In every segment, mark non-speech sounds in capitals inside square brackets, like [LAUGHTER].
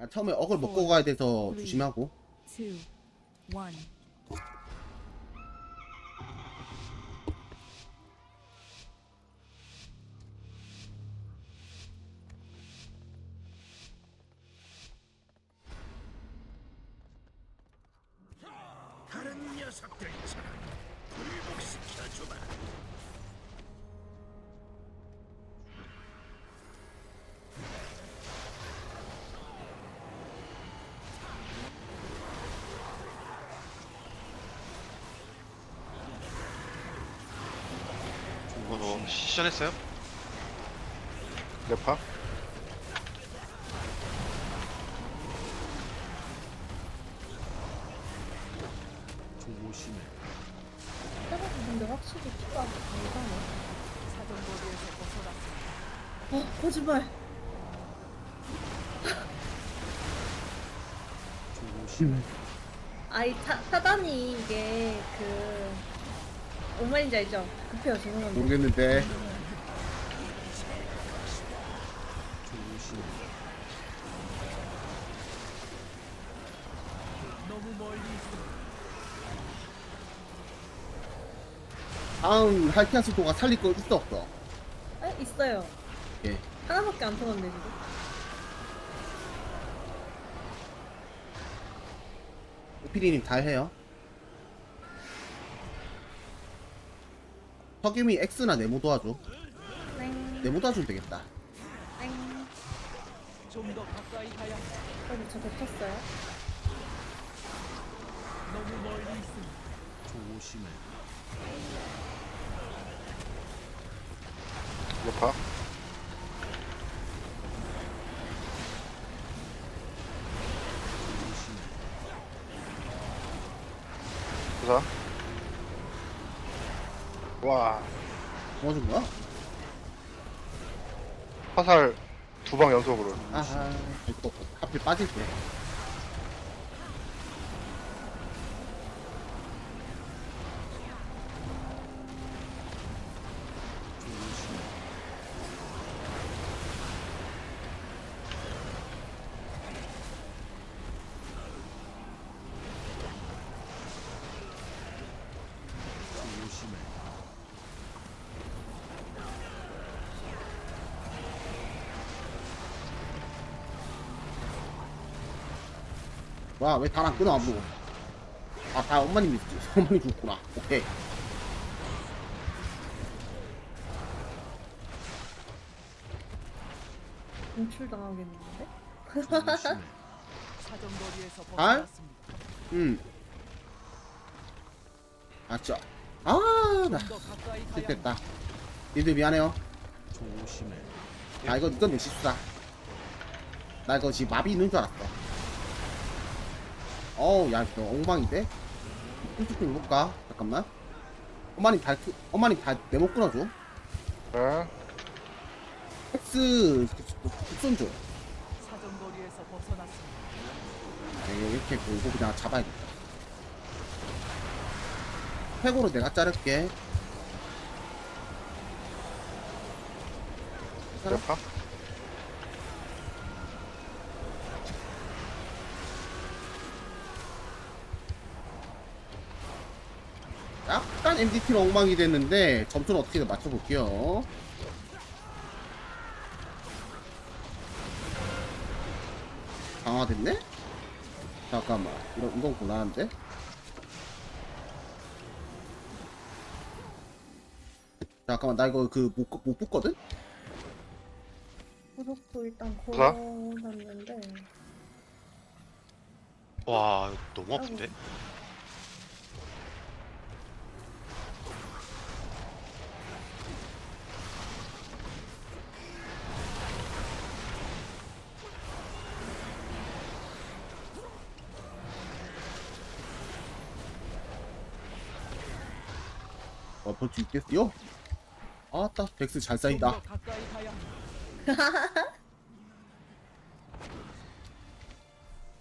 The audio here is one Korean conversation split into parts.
아, 처음에 억을 먹고 가야 돼서 조심하고. two, one. 시전했어요? 레파? 조심해. 해봐도 근데 확실히 피가 이상해. 어, 거짓말. 조심해. 아이, 타, 타단이 이게 그, 뭔 말인지 알죠? 급해요, 죄송한데. 모르겠는데. 다음 할키아스 도가 살릴 거 있어 없어? 에? 있어요. 예. 하나밖에 안 터졌는데, 지금. 오피디님 다 해요. 석임이 X나 네모 도와줘. 땡, 네모 도와주면 되겠다. 땡. 좀더 가까이 가야. 어, 저 겹쳤어요. 너무 멀리 있습니다. 조심해. 레파? 조심해. 부사? 와, 도와준 거야? 화살 두 방 연속으로. 아하. 또 하필 빠질 때. 조심해. 조심해. 와, 왜 다안 끊어, 안 보고. 아, 다 엄마님 있지. [LAUGHS] 엄마님 죽구나. 오케이. 인출당하겠는데? 조심해. 사정거리에서. 음. 아, 저. 아, 나. 좀더 가까이 가야 됐다. 니들 미안해요. 조심해. 아, 이거, 이건 내 실수다. 나 이거 지금 마비 있는 줄 알았어. 어우, 야, 이거 엉망인데? 좀 해볼까? 잠깐만. 엄마님 다, 엄마님 다 네모 끊어줘. 네. X, 국손 줘. 사정거리에서 벗어났습니다. 이렇게 보고 그냥 잡아야겠다. 팩으로 내가 자를게. 약간 MDT로 엉망이 됐는데 점수는 어떻게든 맞춰볼게요. 강화됐네? 잠깐만, 이런 이건 곤란한데? 잠깐만, 나 이거 그못 못 붙거든? 구속도 일단 뭐야? 걸어놨는데. 와, 너무 아픈데? 볼 수 있겠어요? 아따, 덱스 잘좀 쌓인다. [LAUGHS]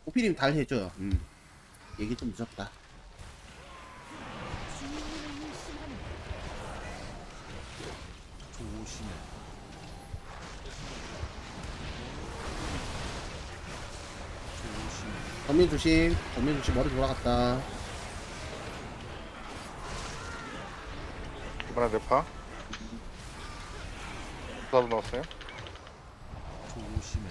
오피님 달 해줘요. 음. 얘기 좀 늦었다. 조심해. 전면 조심 전면 조심 머리 돌아갔다 이번에 대파. 부사도 넣었어요. 조심해.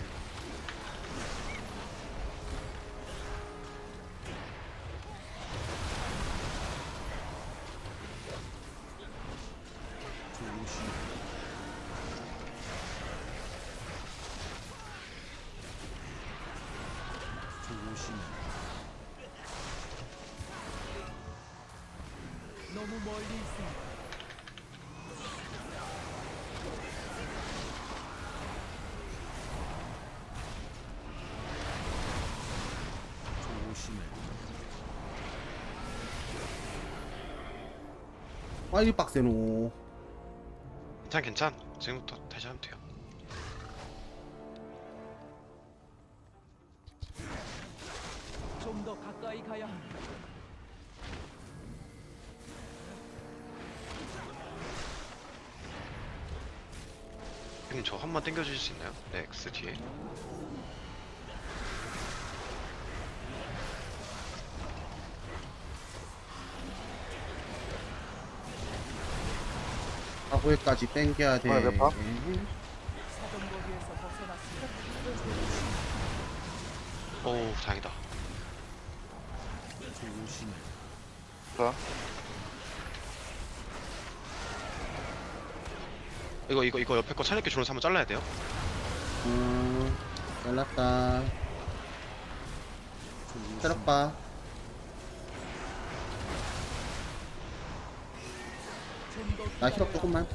너무 멀리 있습니다. 조심해. 아이 빡세노 괜찮 괜찮. 지금부터 다시 하면 돼요. 좀 더 가까이 가야 합니다. 형님 저 한 번 당겨주실 수 있나요? 네 X 뒤에. 사고에까지 땡겨야 돼 아, 네, 봐. 사정거리에서 벗어났습니다. 오 다행이다. 부사. 이거 이거 이거 옆에 거 차례게 줄어서 한번 잘라야 돼요. 음 잘랐다 조심해. 체력봐 나 힐업 조금만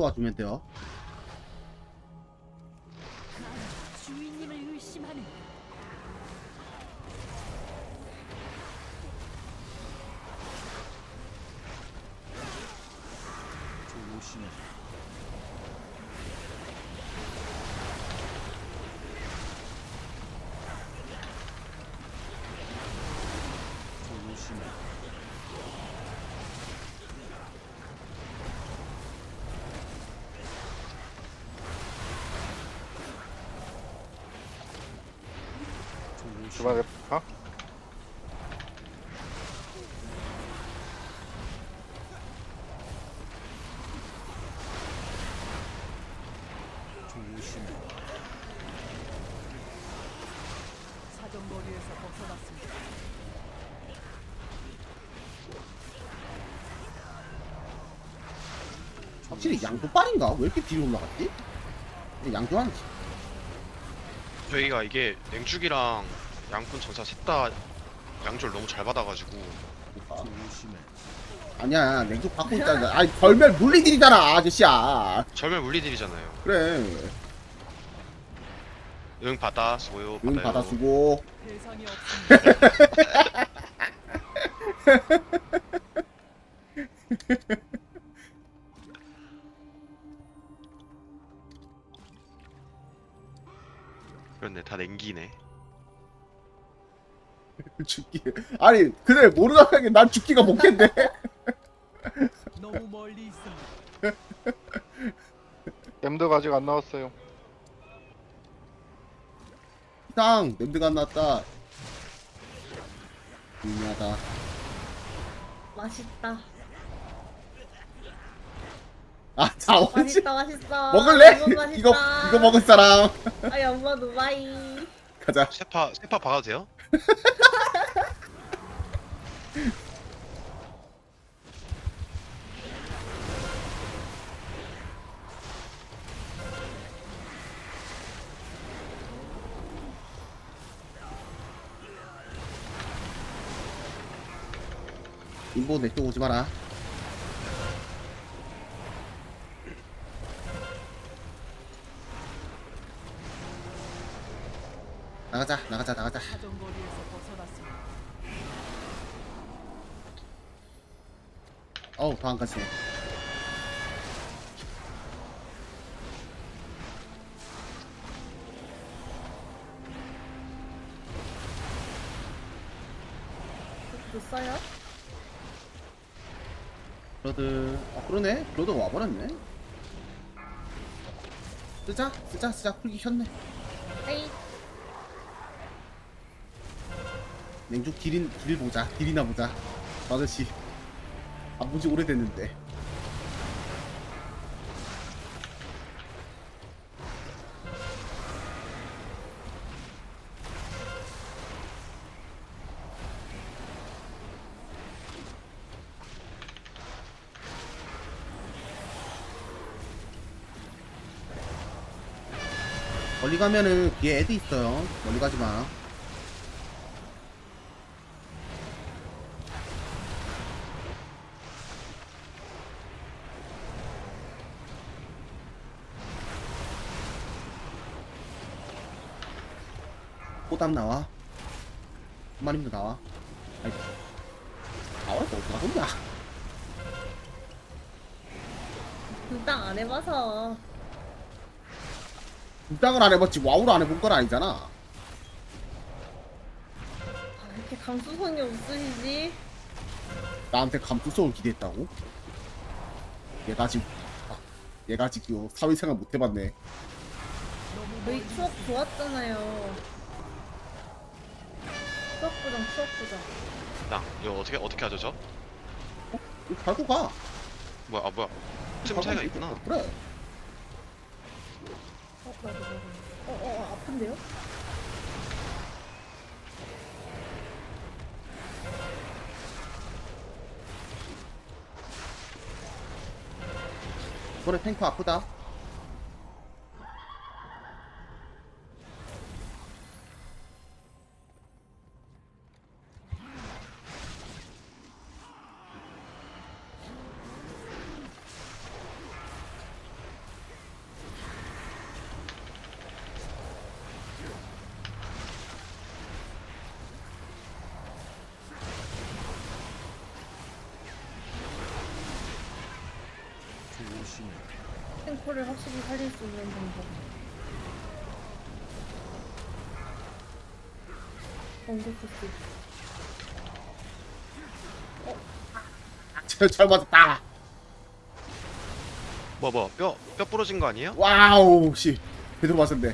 도와주면 돼요 조심해. 사정거리에서 벗어났습니다. 확실히 양조빨인가? 왜 이렇게 뒤로 올라갔지? 양조하는 저희가 이게 냉죽이랑 양꾼 전사 셋 다 양조를 너무 잘 받아가지고 조심해. 아니야 냉조 받고 있잖아 아니 벌멜 물리들이잖아 아저씨야 절멸 물리들이잖아요. 그래 응 받아 수고요. 응 받아요. 받아주고 대상이 없습니다. 그렇네 다 냉기네. [LAUGHS] 죽기 아니 그래 모르는 게난 죽기가 못겠네 너무 멀리 있습니다. 엠드가 아직 안 나왔어요. 이상 냄새가 안 났다 미미하다 맛있다. 아자 언제 맛있다, 맛있어. [LAUGHS] 먹을래? 맛있다. 이거 이거 먹을 사람 아이, 엄마 누바이. 가자 세파 세파 박아도 돼요? [LAUGHS] 인보 내 쪽 오지 마라. 나가자, 나가자, 가시네 못 써요? 브로드. 아 그러네. 브로드 와버렸네. 쓰자 쓰자 쓰자. 풀기 켰네. 에이 냉죽 딜인 딜 보자. 딜이나 보자. 아저씨 안 본지 오래됐는데. 멀리 가면은 뒤에 애드 있어요. 멀리 가지 마 호담 나와? 한 마리도 나와? 아이고 나와? 또 어디가 혼자 불당 안 해봐서. 불당을 안 해봤지. 와우를 안 해본 건 아니잖아. 아, 왜 이렇게 감수성이 없으시지? 나한테 감투소울 기대했다고? 얘가 지금 아, 얘가 지금 사회생활 못 해봤네. 저희 추억 좋았잖아요 추억 부정 추억 부정. 야 이거 어떻게 어떻게 하죠 저? 이거 갈고 가. 뭐야 아 뭐야. 틈 차이가 있구나. 그래. 어 나도 나도 어어 어, 아픈데요? 이번에 탱크 아프다 탱커를 확실히 살릴 수 있는 방법. 코스 잘, 잘 맞았다. 뭐 뭐 뼈 뼈 부러진 거 아니에요? 와우 씨. 제대로 맞았네.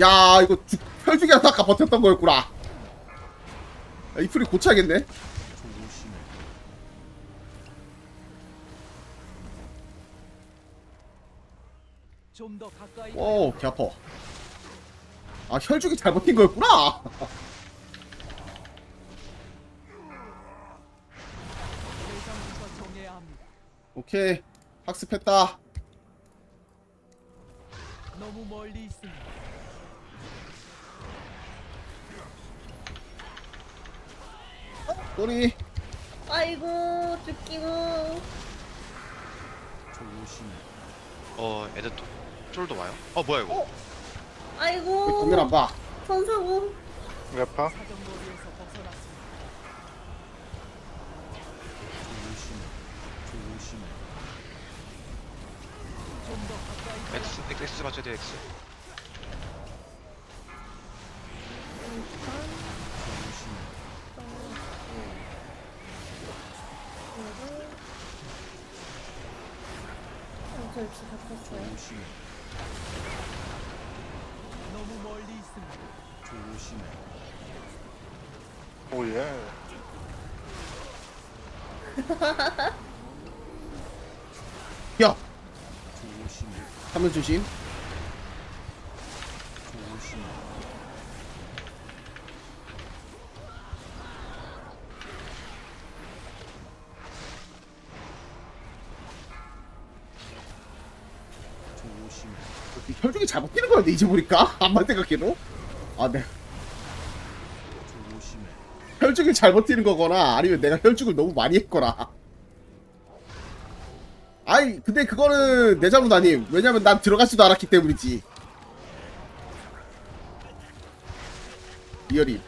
야 이거 죽, 혈중이 아까 버텼던 거였구나. 야, 이 풀이 고쳐야겠네 좀더 가까이 오, 개 아파. 아, 혈죽이 잘 버틴 거였구나. 오케이, 학습했다. 너무 멀리 있습니다. 꼬리. 아이고 죽기고 조심해. 어 애들 또 쫄도 와요? 어 뭐야 이거? 어? 아이고 정면 안 봐. 선사고 더 가까이 X X X 맞춰야 돼 X 조심해. 저 역시 바꿨어요 조심해. 너무 멀리 있습니다. 조심해. 오예 야, 조심해. 화면 조심. 거였네, 이제 보니까. 안만 생각해도. 아, 네. 혈죽이 잘 버티는 거거나, 아니면 내가 혈죽을 너무 많이 했거나. 아이, 근데 그거는 내 잘못 아님. 왜냐면 난 들어가지도 않았기 때문이지. 리얼임.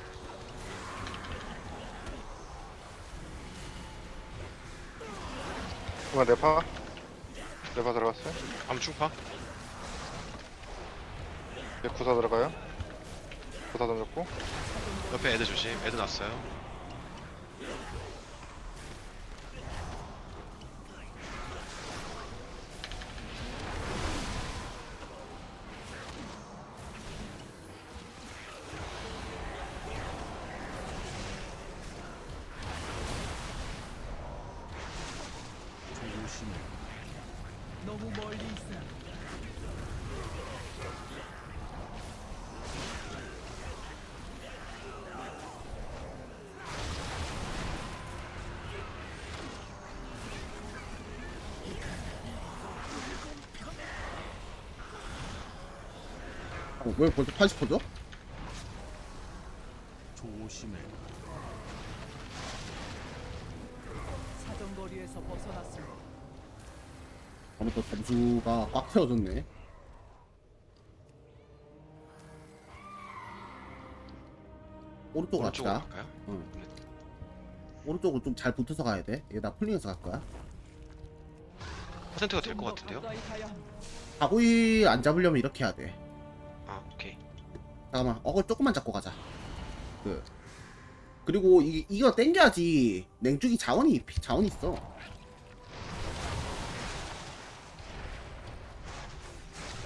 중간 네파 네파 들어갔어요 암충파 네 구사 들어가요. 구사 던졌고. 옆에 애드 조심. 애드 났어요 조심해. 너무 멀리 있습니다. 어, 왜 벌써 80%죠? 조심해. 사정거리에서 벗어났습니다. 아무튼 점수가 꽉 채워졌네. 오른쪽 오른쪽으로. 갈까요? 응. 오른쪽으로 좀 잘 붙어서 가야 돼. 얘 나 풀링해서 갈 거야. 퍼센트가 될좀것더 같은데요? 가구이 안 잡으려면 이렇게 해야 돼. 아 오케이 잠깐만, 어글 조금만 잡고 가자. 그. 그리고 이, 이거 땡겨야지. 냉죽이 자원이, 자원이 있어.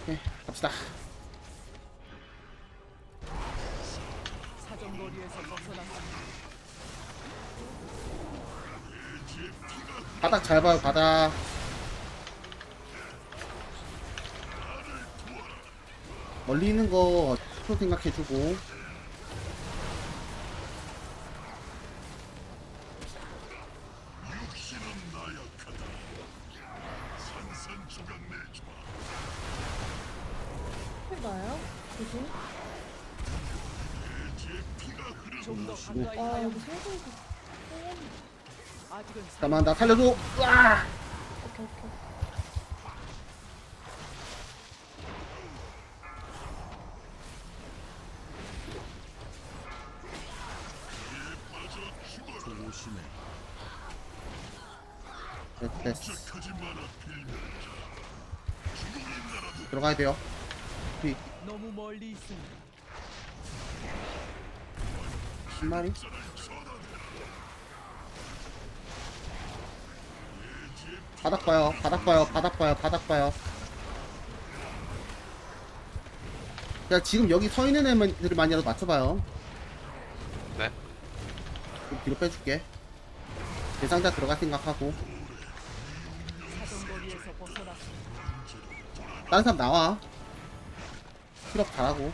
네, 갑시다. 사정거리에서 벗어났습니다. 바닥 잘 봐요, 바닥. 멀리 있는 거또 생각해주고. 해봐요. 와 여기. 아직은 잠깐만, 나 살려줘. 으아! 오케이 오케이. 가야 돼요. 피, 너무 멀리 있습니다. 10마리? 바닥 봐요, 바닥 봐요, 바닥 봐요, 바닥 봐요. 야, 지금 여기 서 있는 애들을 많이라도 맞춰봐요. 네 좀 뒤로 빼줄게. 대상자 들어갈 생각하고. 다른 사람 나와. 힐업 잘하고.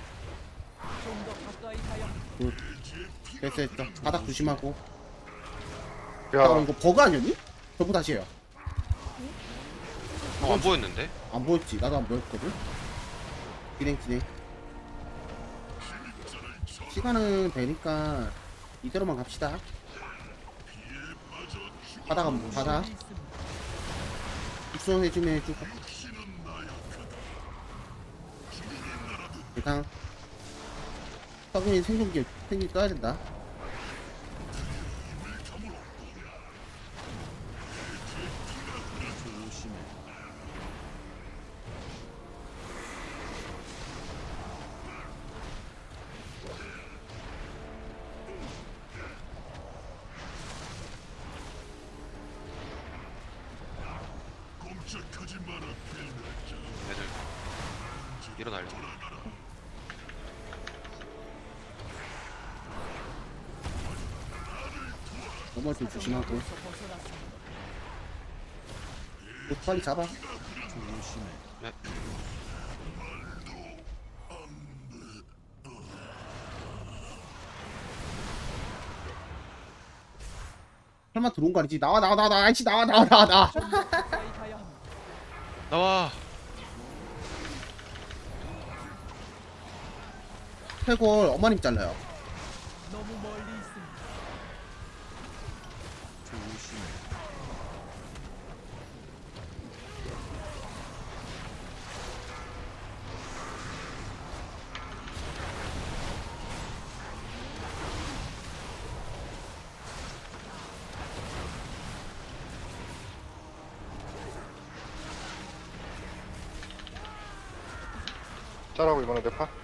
합니다. 됐어, 됐어. 바닥 조심하고. 야 잠깐만, 이거 버그 아니었니? 저부 다시 해요. 어 안 보였는데? 안 보였지. 나도 안 보였거든. 진행, 진행. 시간은 되니까 이대로만 갑시다. 바다가 뭐, 바다. 멀리 있습니다. 육성해주면 해주고. 대상. 서gun이 생존기, 생기 써야 된다. 일어날려 넘어올 때 조심하고. 빨리 잡아. 조심해. 네 설마 들어온 거 아니지? 나와, 나와, 나와, 나와, 아이씨, 나와, 나와, 나와, 나와. 나와 태골 어머님 잘라요. 짜라고 이번에 대파?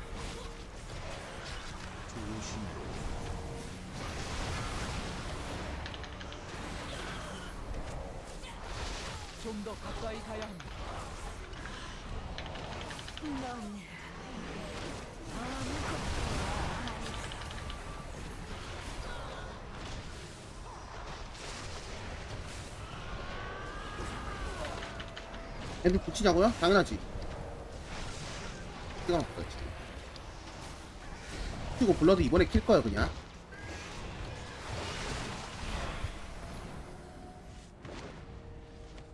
애들 붙이냐고요? 당연하지. 시간 없어 지금. 그리고 블러드 이번에 킬 거야 그냥.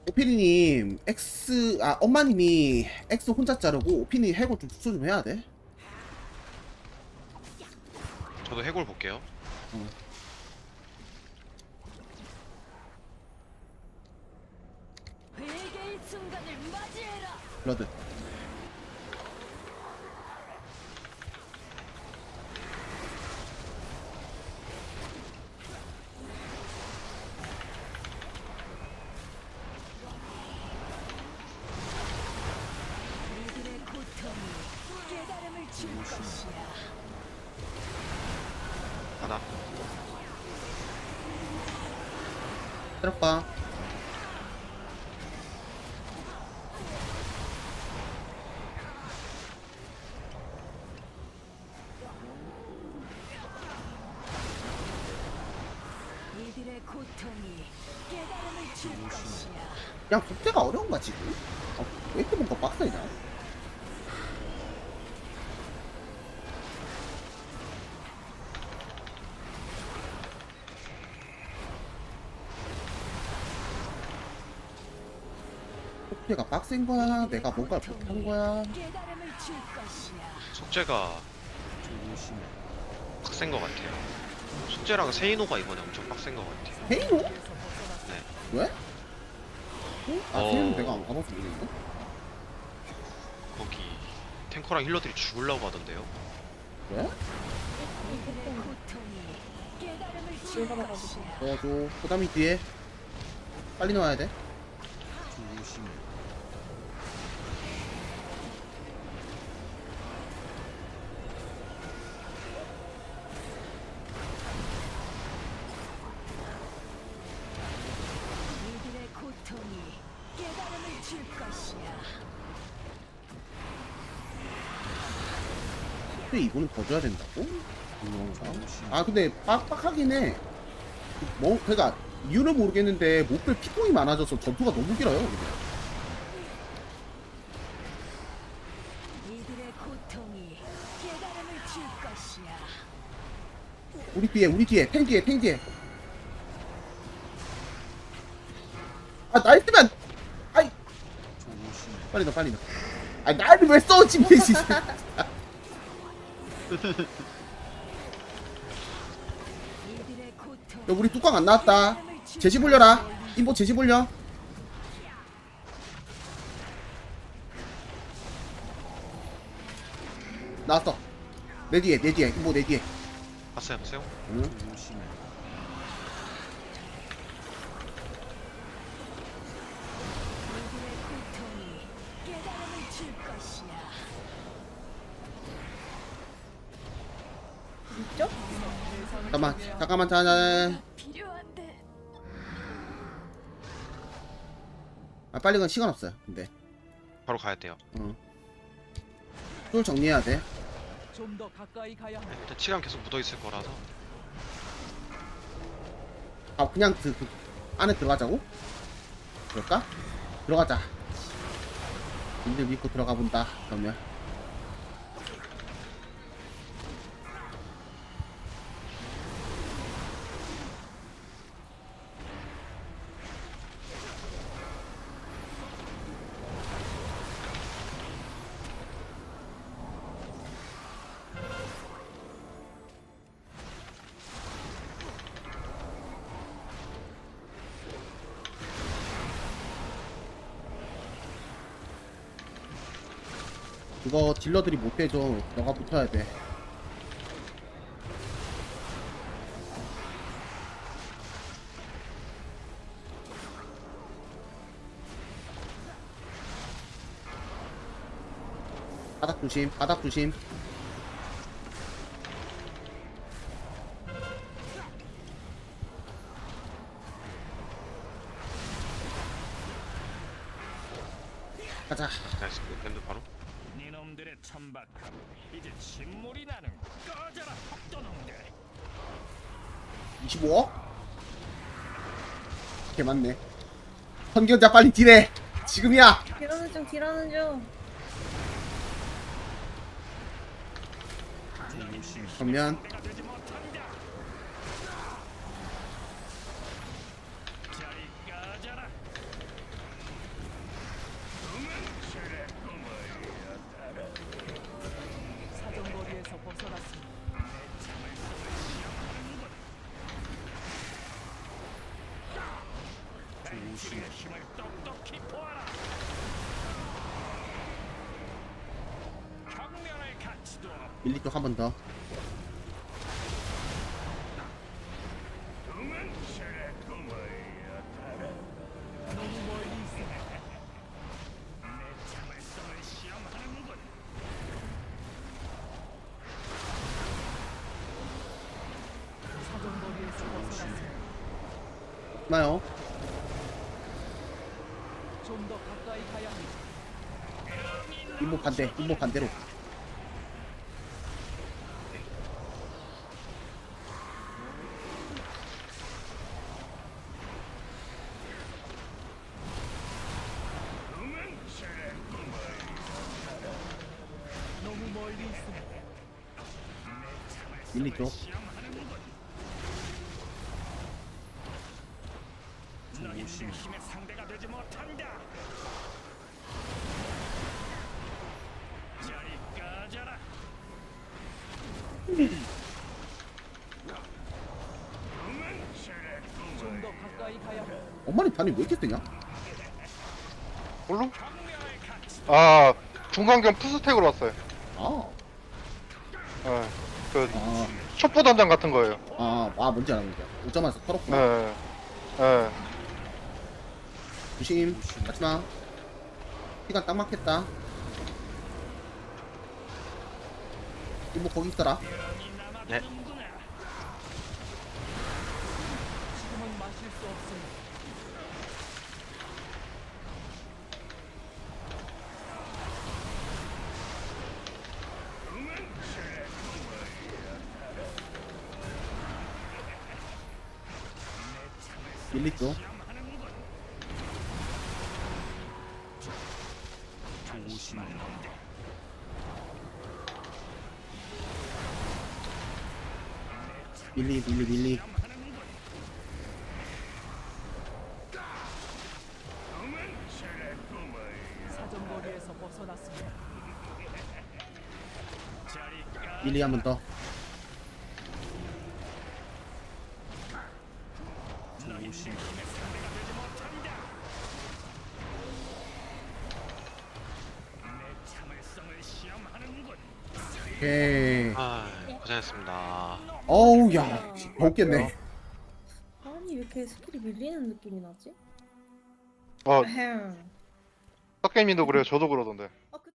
오피니님 X 아 엄마님이 X 혼자 자르고 오피니 해골 좀 축소 좀 해야 돼. 저도 해골 볼게요. 회개의 순간을 맞이해라. 블러드. 이들의 고통이 깨달음을 줄 것이야. 하나. 때려봐. 이들의 고통이 깨달음을 줄 것이 야. 그냥 국대가 어려운가 지금? 어, 왜 이렇게 뭔가 빡세냐? 국대가 빡센 거야? 내가 뭔가 못한 거야? 속죄가 조심해. 빡센 것 같아요. 속죄랑 세이노가 이번에 엄청 빡센 것 같아요. 헤이노? 에서 벗어났습니다. 왜? 어? 아, 어. 헤이노 내가 안 가봐서 모르겠네. 거기 탱커랑 힐러들이 죽으려고 하던데요. 왜? 도와줘. 그 다음에 뒤에. 빨리 넣어야 돼. 조심해. 이들의 고통이 깨달음을 줄 것이야. 근데 이거는 더 줘야 된다고? 아 근데 빡빡하긴 해. 뭐 그니까 이유는 모르겠는데 목들 피통이 많아져서 전투가 너무 길어요. 것이야. 우리 뒤에 우리 뒤에 탱 뒤에 탱 뒤에. 아 나이스면 아이. 빨리 넣어 빨리 넣어. 아 나를 왜 써 지금 이 진짜. 이들의 고통. 야 우리 뚜껑 안 나왔다. 제시 불려라. 인보 제시 불려. 나왔어. 내 뒤에 내 뒤에 인보 내 뒤에. 봤어요, 봤어요? 응? 조심해. 이들의 고통이 깨달음을 줄 것이야. 있죠? 잠깐만 자 자. 필요한데. 아 빨리 건 시간 없어요. 근데 바로 가야 돼요. 쫄 정리해야 돼. 좀 더 가까이 가야 합니다. 일단 치감 계속 묻어 있을 거라서 아 그냥 그, 그 안에 들어가자고? 그럴까? 들어가자. 님들 믿고 들어가 본다. 그러면 딜러들이 못 대줘. 너가 붙어야 돼. 바닥 조심 바닥 조심 가자 나이스 밴드 바로 천박함. 이제 침몰이 나는 꺼져라 폭도놈들. 25억? 개 많네. 선견자 빨리 딜해. 지금이야. 딜하는 중 딜하는 중. 그러면 벗어났습니다. 나요 좀더 가까이 가야 합니다. 인모 반대 인모 반대로 너무 멀리 있습니다. 밀리 쪽 너희는 힘의 상대가 되지 못한다. 저리 꺼져라. 좀 더 가까이 가야. 엄마님 반이 왜 이렇게 경멸의 가치. 아 중간경 푸스택으로 왔어요. 아, 예. 그 아, 촛불 단장 같은 거예요. 아, 아 뭔지 알아 뭔지 알아. 오자마자 털었구나. 예. 예. 조심. 마지막 시간 딱 맞겠다. 인모 거기 있어라? 네. 지금은 마실 수 없습니다. 밀리 쪽 밀리 밀리 밀리 야 먹겠네 아니 왜 이렇게 스킬이 밀리는 느낌이 나지? 어 에헴. 덕게님도 그래요. 저도 그러던데